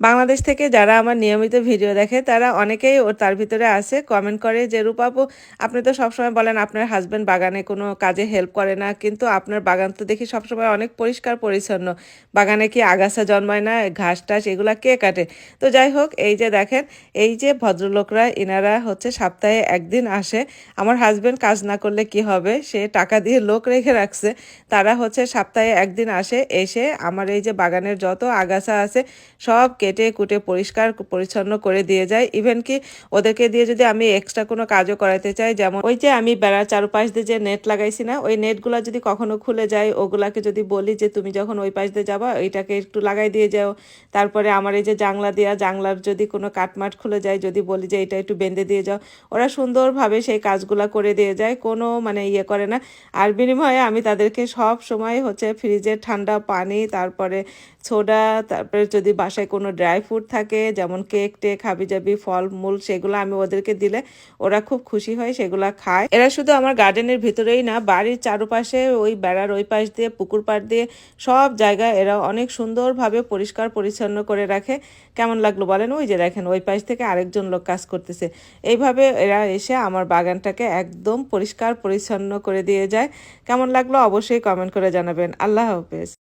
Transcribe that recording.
বাংলাদেশ থেকে যারা আমার নিয়মিত ভিডিও দেখে, তারা অনেকেই ও তার ভিতরে আছে। কমেন্ট করে যে, রূপাপু, আপনি তো সবসময় বলেন আপনার হাজব্যান্ড বাগানে কোনো কাজে হেল্প করে না, কিন্তু আপনার বাগান তো দেখি সবসময় অনেক পরিষ্কার পরিচ্ছন্ন। বাগানে কি আগাছা জন্মায় না? ঘাস টাস, এগুলো কে কাটে? তো যাই হোক, এই যে দেখেন, এই যে ভদ্রলোকরা, ইনারা হচ্ছে সপ্তাহে একদিন আসে। আমার হাজব্যান্ড কাজ না করলে কি হবে? সে টাকা দিয়ে লোক রেখে রাখছে। তারা হচ্ছে সপ্তাহে একদিন আসে, এসে আমার এই যে বাগানের যত আগাছা আছে, সব কেটে কুটে পরিষ্কার, পরিচ্ছন্ন করে দিয়ে যায়। ইভেন কি ওদেরকে দিয়ে যদি আমি এক্সট্রা কোনো কাজও করাতে চাই, যেমন ওই যে আমি বেড়ার চারপাশ দিয়ে যে নেট লাগাইছি না, ওই নেটগুলো যদি কখনো খুলে যায়, ওগুলাকে যদি বলি যে তুমি যখন ওই পাশ দিয়ে যাবা, ওইটাকে একটু লাগাই দিয়ে যাও। তারপরে আমার এই যে জাংলা দেওয়া জাংলার যদি কোনো কাটমাট খুলে যায়, যদি বলি যে এটা একটু বেঁধে দিয়ে যাও, ওরা সুন্দরভাবে সেই কাজগুলো করে দিয়ে যায়, কোনো মানে ইয়ে করে না। আর বিনিময়ে আমি তাদেরকে সব সময় হচ্ছে ফ্রিজের ঠান্ডা পানি, তারপরে সোডা তারপরে যদি বাসায় কোনো ড্রাই ফ্রুট থাকে, যেমন কেক টেক, হাবিজাবি ফল মূল সেগুলো আমি ওদেরকে দিলে ওরা খুব খুশি হয়, সেগুলা খায়। এরা শুধু আমার গার্ডেনের ভিতরেই না, বাড়ির চারপাশে ওই বেড়ার ওই পাশ দিয়ে, পুকুর পাড় দিয়ে, সব জায়গায় এরা অনেক সুন্দরভাবে পরিষ্কার পরিচ্ছন্ন করে রাখে। কেমন লাগল বলেন? ওই যে দেখেন, ওই পাশ থেকে আরেকজন লোক কাজ করতেছে। এইভাবে এরা এসে আমার বাগানটাকে একদম পরিষ্কার পরিচ্ছন্ন করে দিয়ে যায়। কেমন লাগল? অবশ্যই কমেন্ট করে জানাবেন। আল্লাহ হাফেজ।